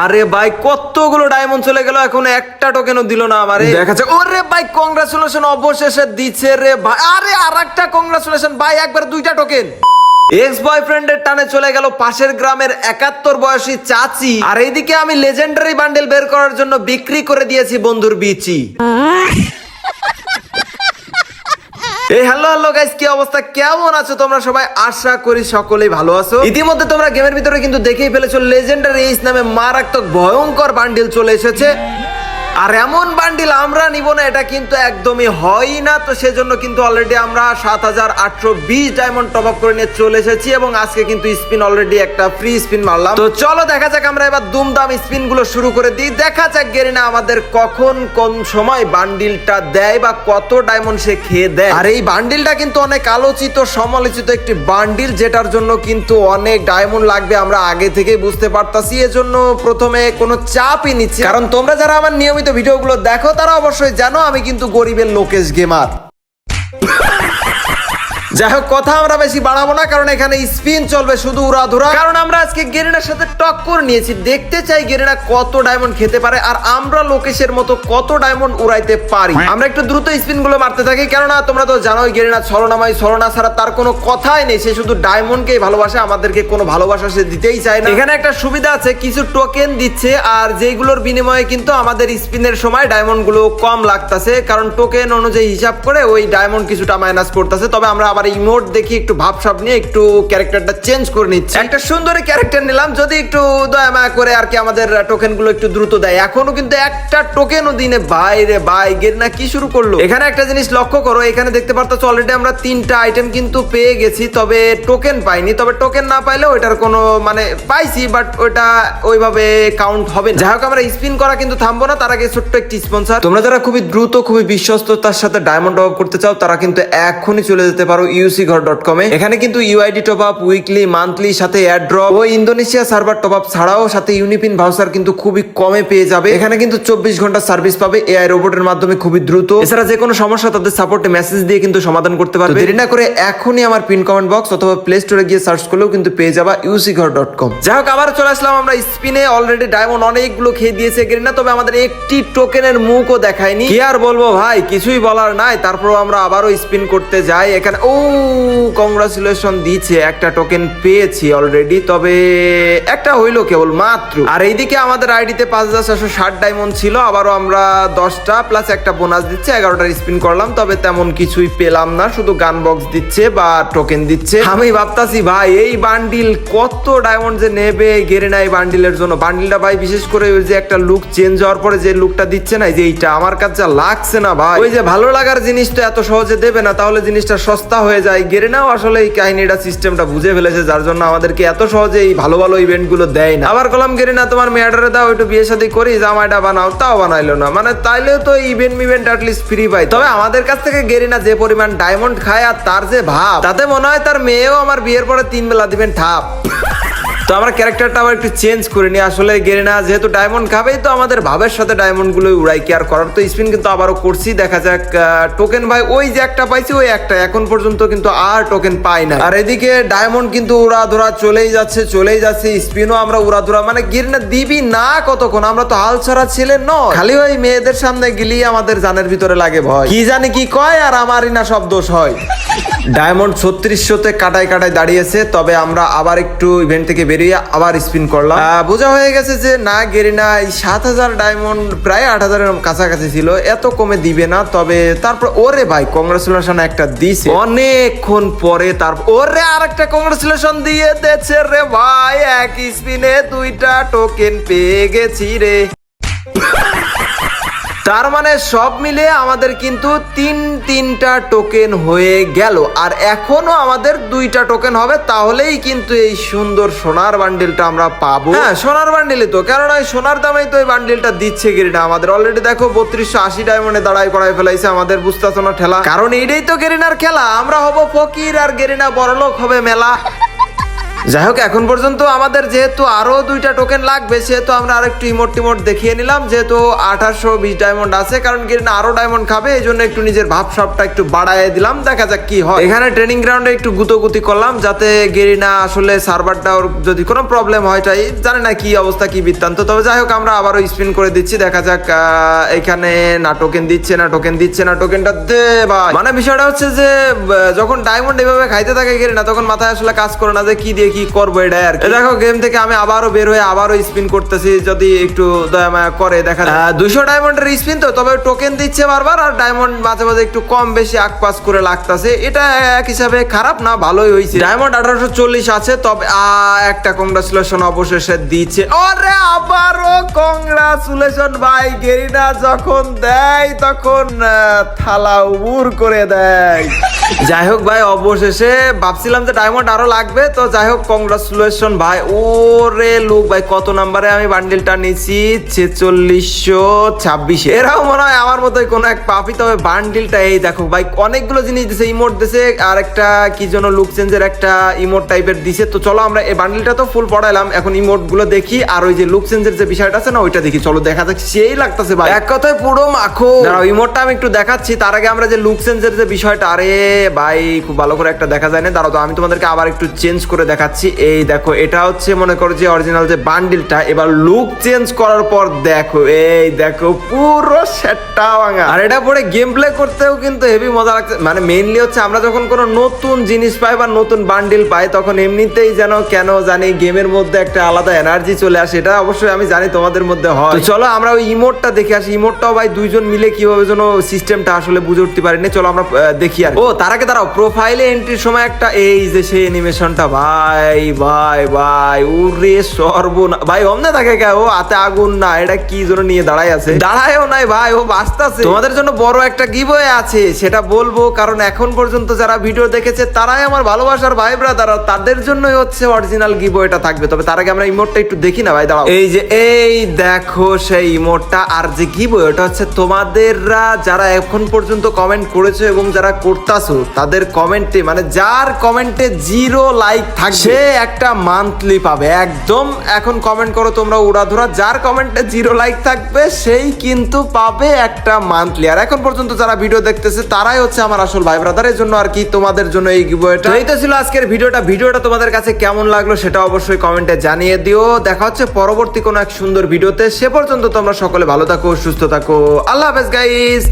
আরে ভাই কতগুলো ডায়মন্ড চলে গেল এখন একটা টোকেনও দিল না আমারে। দেখা যাক ওরে ভাই কংগ্রাচুলেশন অবশেষে দিচ্ছে রে ভাই। আরে আরেকটা কংগ্রাচুলেশন ভাই একবার দুইটা টোকেন এক্স বয়ফ্রেন্ডের টানে চলে গেল পাশের গ্রামের একাত্তর বয়সী চাচি। আর এইদিকে আমি লেজেন্ডারি বান্ডেল বের করার জন্য বিক্রি করে দিয়েছি বন্ধুর বিচি। এই হ্যালো হ্যালো গাইস কি অবস্থা? কেমন আছো তোমরা সবাই? আশা করি সকলেই ভালো আছো। ইতিমধ্যে তোমরা গেমের ভিতরে কিন্তু দেখেই ফেলেছো লেজেন্ডারি এইস নামে মারাত্মক ভয়ঙ্কর বান্ডিল চলে এসেছে। আর এমন বান্ডিল আমরা নিব না, এটা কিন্তু একদমই হয় না। তো সেজন্য কিন্তু অলরেডি আমরা সাত হাজার আটশো বিশ ডায়মন্ড টপ আপ করে নিয়ে চলে এসেছি এবং আজকে কিন্তু স্পিন অলরেডি একটা ফ্রি স্পিন মারলাম। তো চলো দেখা যাক আমরা এবার দুমদাম স্পিনগুলো শুরু করে দিই। দেখা যাক গেরিনা আমাদের কখন কোন সময় বান্ডিলটা দেয় বা কত ডায়মন্ড সে খেয়ে দেয়। আর এই বান্ডিলটা কিন্তু অনেক আলোচিত, সমালোচিত একটি বান্ডিল, যেটার জন্য কিন্তু অনেক ডায়মন্ড লাগবে আমরা আগে থেকেই বুঝতে পারতাছি। এজন্য প্রথমে কোনো চাপই নিচ্ছি কারণ তোমরা যারা আমার নিয়মিত ভিডিওগুলো দেখো তারা অবশ্যই জানো আমি কিন্তু গরিবের লোকেশ গেমার যাই হোক কথা আমরা বেশি বাড়াবো না, কারণ এখানে স্পিন চলবে শুধু উড়াধুরা। কারণ আমরা আজকে গেরিনার সাথে টক্কর নিয়েছি, দেখতে চাই গেরিনা কত ডায়মন্ড খেতে পারে, আর আমরা লোকেশের মতো কত ডায়মন্ড উড়াইতে পারি। আমরা একটু দ্রুত স্পিনগুলো মারতে থাকি, কেননা তোমরা তো জানোই গেরিনা ছলনাময় ছলনা ছাড়া তার কোনো কথাই নেই। সে শুধু ডায়মন্ডকেই ভালোবাসে, আমাদেরকে কোনো ভালোবাসা সে দিতেই চায় না। এখানে একটা সুবিধা আছে, কিছু টোকেন দিচ্ছে, আর যেগুলোর বিনিময়ে কিন্তু আমাদের স্পিনের সময় ডায়মন্ডগুলো কম লাগতেছে। কারণ টোকেন অনুযায়ী হিসাব করে ওই ডায়মন্ড কিছুটা মাইনাস করতেছে। তবে আমরা আবার ইমোট দেখি একটু ভাবসাব নিয়ে একটু ক্যারেক্টারটা চেঞ্জ করে নিচ্ছি। একটা সুন্দর ক্যারেক্টার নিলাম যদি একটু দয়া মায়া করে আর কি আমাদের টোকেনগুলো একটু দ্রুত দেয়। এখনও কিন্তু একটা টোকেনও দিনে বাইরে বাই গের না কি শুরু করল? এখানে একটা জিনিস লক্ষ্য করো এখানে দেখতে পারতো অলরেডি আমরা তিনটা আইটেম কিন্তু পেয়ে গেছি তবে টোকেন পাইনি। তবে টোকেন না পাইলে ওইটার কোনো মানে পাইছি বাট ওইটা ওইভাবে কাউন্ট হবে না। যাই হোক আমরা স্পিন করা কিন্তু থামবো না তার আগে ছোট্ট একটি স্পন্সর তোমরা যারা খুবই দ্রুত খুবই বিশ্বস্ততার সাথে ডায়মন্ড টপ করতে চাও তারা কিন্তু এখনই চলে যেতে পারো ইউসি ঘর ডট কমে এখানে কিন্তু UID top up weekly monthly সাথে এয়ার ড্রপ ও ইন্দোনেশিয়া সার্ভার টপ আপ ছাড়াও সাথে ইউনিপিন ভাউচার কিন্তু খুবই কমে পেয়ে যাবে। এখানে কিন্তু চব্বিশ ঘণ্টা সার্ভিস পাবে এআই রোবটের মাধ্যমে খুবই দ্রুত। এছাড়া যে কোনো সমস্যা তাদের সাপোর্টে মেসেজ দিয়ে কিন্তু সমাধান করতে পারবে। দেরি না করে এখনই আমার পিন কমেন্ট বক্স অথবা প্লে স্টোরে গিয়ে সার্চ করলেও কিন্তু পেয়ে যাবা ইউসি ঘর ডট কম যাই হোক আবার চলে আসলাম আমরা স্পিনে অলরেডি ডায়মন্ড অনেকগুলো খেয়ে দিয়েছে গেরিনা তবে আমাদের একটি টোকেনের মুখও দেখায়নি। কি আর বলব ভাই, কিছুই বলার নাই। তারপরও আমরা আবারও স্পিন করতে যাই। এখানে, ও কংগ্রাচুলেশন দিচ্ছে একটা টোকেন পেয়েছি অলরেডি তবে একটা হইল কেবল মাত্র। আর এইদিকে আমাদের আইডিতে পাঁচ হাজার ছশো ষাট ডায়মন্ড ছিল, আবারও আমরা দশটা প্লাস একটা বোনাস দিচ্ছে এগারোটা স্পিন করলাম, তবে তেমন কিছুই পেলাম না, শুধু গান বক্স দিচ্ছে বা টোকেন দিচ্ছে। আমি ভাবতাছি, ভাই, এই বান্ডিল কত ডায়মন্ড যে নেবে, গেরে নাই বান্ডিলের জন্য। বান্ডিলটা ভাই, বিশেষ করে ওই যে একটা লুক চেঞ্জ হওয়ার পরে যে লুকটা দিচ্ছে না যে এইটা, আমার কাছে লাগছে না, ভাই। ওই যে ভালো লাগার জিনিসটা এত সহজে দেবে না, তাহলে জিনিসটা সস্তা হয়ে যায়। গেরে নাও আসলে এই কাহিনীটা সিস্টেমটা বুঝে ফেলেছে, যার জন্য আমাদেরকে এত সহজে এই ভালো ভালো ইভেন্টগুলো দেয় না। আবার কলাম, গেরে না তোমার মেয়াডারে দাও, একটু বিয়ে সাথে করি, জামাইটা বানাও, তাও বানাইলো না। মানে তাইলেও তো ইভেন্ট মিভেন্ট অ্যাটলিস্ট ফ্রি পাই। তবে আমাদের কাছ থেকে গেরিনা যে পরিমাণ ডায়মন্ড খায় আর তার যে ভাব, তাতে মনে হয় তার মেয়েও আমার বিয়ের পরে তিন বেলা দিবেন, ঠাপ। তো আমরা ক্যারেক্টারটা আবার একটু চেঞ্জ করে নিই। আসলে গেরিনা যেহেতু ডায়মন্ড খাবেই, তো আমাদের ভাবের সাথে ডায়মন্ডগুলো উড়াই কি আর করার? তো স্পিন কিন্তু আবারও করছি, দেখা যাক টোকেন ভাই, ওই যে একটা পাইছি, ওই একটা। এখন পর্যন্ত কিন্তু আর টোকেন পাই না আর এদিকে ডায়মন্ড কিন্তু উড়া ধরা চলেই যাচ্ছে চলেই যাচ্ছে স্পিনও আমরা উড়া ধরা মানে গিরিনা দিবি না কতক্ষণ, আমরা তো হাল ছাড়া ছিলেন ন খালি ওই মেয়েদের সামনে গেলি আমাদের জানের ভিতরে লাগে ভয়। কি জানি কি কয় আর আমারই না সব দোষ হয়। ডায়মন্ড ছত্রিশশোতে কাটায় কাটায় দাঁড়িয়েছে, তবে আমরা আবার একটু ইভেন্ট থেকে বেরিয়ে আবার স্পিন করলাম। বোঝা হয়ে গেছে যে না, গেরিনা এই সাত হাজার ডায়মন্ড প্রায় আট হাজারের কাছাকাছি ছিল, এত কমে দিবে না, তবে তারপর ওরে ভাই কংগ্রেচুলেশন একটা দিছে। অনেকক্ষণ পরে তারপর ওরে আর একটা কংগ্রেচুলেশন দিয়ে দিয়েছে রে ভাই এক স্পিনে দুইটা টোকেন পেয়ে গেছি রে। তার মানে সব মিলে আমাদের কিন্তু তিন তিনটা টোকেন হয়ে গেল। আর এখনও আমাদের দুইটা টোকেন হবে, তাহলেই কিন্তু এই সুন্দর সোনার বান্ডিলটা আমরা পাবো। হ্যাঁ সোনার বান্ডিলে তো কারণ ওই সোনার দামেই তো এই বান্ডিলটা দিচ্ছে গেরিনা আমাদের অলরেডি দেখো বত্রিশশো আশি ডায়মন্ডে দাঁড়াই করাই ফেলাইছে আমাদের বুঝতেছো না ঠেলা। কারণ এইটাই তো গেরিনার খেলা, আমরা হব ফকির আর গেরিনা বড়লোক হবে মেলা। যাই হোক এখন পর্যন্ত আমাদের যেহেতু আরও দুইটা টোকেন লাগবে, সেহেতু আমরা আরেকটু ইমোট টিমোট দেখিয়ে নিলাম, যেহেতু আঠাশশো বিশ ডায়মন্ড আছে, কারণ গেরিনা আরও ডায়মন্ড খাবে, এই জন্য একটু নিজের ভাবসাবটা একটু বাড়ায় দিলাম, দেখা যাক কি হয়। এখানে ট্রেনিং গ্রাউন্ডে একটু গুতোগুতি করলাম, যাতে গেরিনা আসলে সার্ভারটা ওর যদি কোনো প্রবলেম হয়, তাই জানে না কি অবস্থা, কি বৃত্তান্ত। তবে যাই হোক আমরা আবারও স্পিন করে দিচ্ছি, দেখা যাক এখানে না টোকেন দিচ্ছে, না টোকেন দিচ্ছে, না টোকেনটা দে ভাই। মানে বিষয়টা হচ্ছে যে যখন ডায়মন্ড এভাবে খাইতে থাকে গেরিনা, তখন মাথায় আসলে কাজ করে না যে কি দিয়ে কি করব এটা আর দেখো গেম থেকে আমি আবারও বের হয়ে আবারও স্পিন করতেছি যদি একটু দয়া মায়া করে দেখা দুশো ডায়মন্ডের স্পিন তো তবে টোকেন দিচ্ছে বারবার আর ডায়মন্ড মাঝে মাঝে একটু কম বেশি আকপাস করে লাগতেছে। এটা এক হিসাবে খারাপ না ভালোই হয়েছে। ডায়মন্ড আঠারোশো চল্লিশ আছে তবে একটা কংগ্রাচুলেশন অবশেষে দিচ্ছে। ওরে আবারও কংগ্রাচুলেশন ভাই গেরিনা যখন দেয় তখন থালা উবুর করে দেয়। যাই হোক ভাই অবশেষে ভাবছিলাম যে ডায়মন্ড আরও লাগবে তো যাই হোক কংগ্রাচুলেশন ভাই। ওরে লুক ভাই কত নাম্বারে আমি বান্ডিলটা নিছি ছেচল্লিশশো ছাব্বিশে। এরাও মনে হয় আমার মতোই কোনো এক পাপি তবে বান্ডিলটা এই দেখো ভাই অনেকগুলো জিনিস দিছে ইমোট দিছে আর একটা কি যেন লুক চেঞ্জের একটা ইমোট টাইপের দিছে। তো চলো আমরা এই বান্ডিলটা তো ফুল পড়াইলাম এখন ইমোটগুলো দেখি আর ওই যে লুক চেঞ্জের যে বিষয়টা আছে না ওইটা দেখি। চলো দেখা যাক সেই লাগতেছে ভাই। এক কথায় পুরো মাখো। ইমোটটা আমি একটু দেখাচ্ছি তার আগে আমরা যে লুক চেঞ্জের যে বিষয়টা আরে ভাই খুব ভালো করে একটা দেখা যায় না। দাঁড়াও তো আমি তোমাদেরকে আবার একটু চেঞ্জ করে দেখাচ্ছি। এই দেখো, এটা হচ্ছে মনে করো যে অরিজিনাল যে বান্ডিলটা এবার লুক চেঞ্জ করার পর দেখো, এই দেখো পুরো সেটটা ভাঙা। আর এটা পরে গেম প্লে করতেও কিন্তু হেভি মজা লাগছে। মানে মেইনলি হচ্ছে আমরা যখন কোনো নতুন জিনিস পাই বা নতুন বান্ডিল পাই, তখন এমনিতেই যেন কেন জানি গেমের মধ্যে একটা আলাদা এনার্জি চলে আসে, এটা অবশ্যই আমি জানি তোমাদের মধ্যে হয়। চলো আমরা ওই ইমোটটা দেখে আসি। ইমোটটাও ভাই দুইজন মিলে কীভাবে যেন সিস্টেমটা আসলে বুঝে উঠতে পারিনি। চলো আমরা দেখি আর ও, তার আগে প্রোফাইলে এন্ট্রির সময় একটা, এই যে সেই অ্যানিমেশনটা ভাই। ভাই ভাই ভাই, উরে সর্বনা ভাই, অমনে থাকে কে? ও হাতে আগুন না, এটা কি জন্য নিয়ে দাঁড়ায় আছে? দাঁড়ায়ও নাই ভাই, ও বাঁচতাছে। তোমাদের জন্য বড় একটা গিভওয়ে আছে, সেটা বলব, কারণ এখন পর্যন্ত যারা ভিডিও দেখেছে, তারাই আমার ভালোবাসার ভাই ব্রাদার তাদের জন্যই হচ্ছে অরিজিনাল গিভওয়েটা থাকবে। তবে তার আগে আমরা ইমোটটা একটু দেখি না ভাই, দাঁড়াও। এই যে, এই দেখো সেই ইমোটটা আর যে গিভওয়ে ওটা হচ্ছে তোমাদেররা যারা এখন পর্যন্ত কমেন্ট করেছ এবং যারা করতাছো, তাদের কমেন্টে মানে যার কমেন্টে জিরো লাইক থাকবে সে একটা মান্থলি পাবে। একদম, এখন কমেন্ট করো তোমরা উড়াধুরা, যার কমেন্টে জিরো লাইক থাকবে, সেই কিন্তু পাবে একটা মান্থলি আর এখন পর্যন্ত যারা ভিডিও দেখতেছে, তারাই হচ্ছে আমার আসল ভাই ব্রাদারের জন্য আর কি তোমাদের জন্য এই গিভওয়েটা এই তো ছিল আজকের ভিডিওটা। ভিডিওটা তোমাদের কাছে কেমন লাগল সেটা অবশ্যই কমেন্টে জানিয়ে দিও। দেখা হচ্ছে পরবর্তী কোনো এক সুন্দর ভিডিওতে। সে পর্যন্ত তোমরা সকলে ভালো থাকো, সুস্থ থাকো। আল্লাহ হাফেজ গাইস